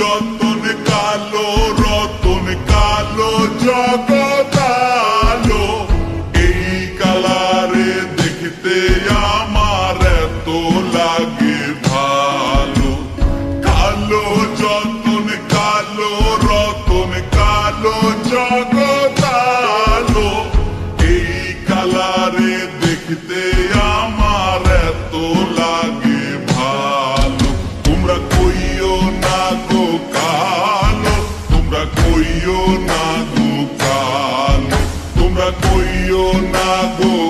যতন কালো, রতন কালো জগত এই কালারে দেখতে আমার লাগে ভালো। কালো, যতন কালো, রতন কালো জগত এই কালারে দেখতে আমার কালো তোমরা কইও না কালো তোমরা কইও না গো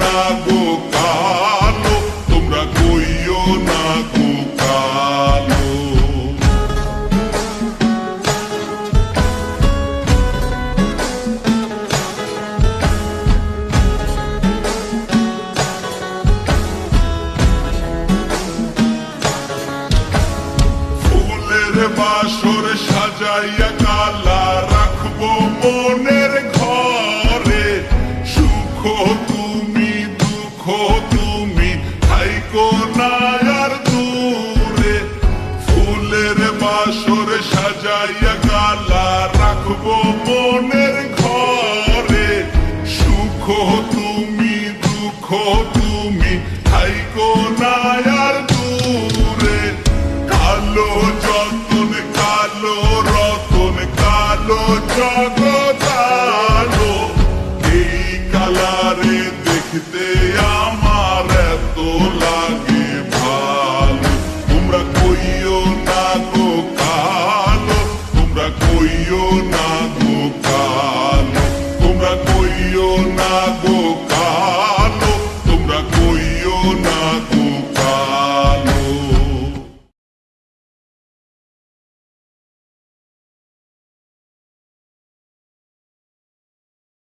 না তোমরা না ফুলের সাজাইয়া কালা রাখব মনের ফুলের বাসর সাজাইয়া গালা রাখব মনের ঘরে। সুখ তুমি দুঃখ তুমি না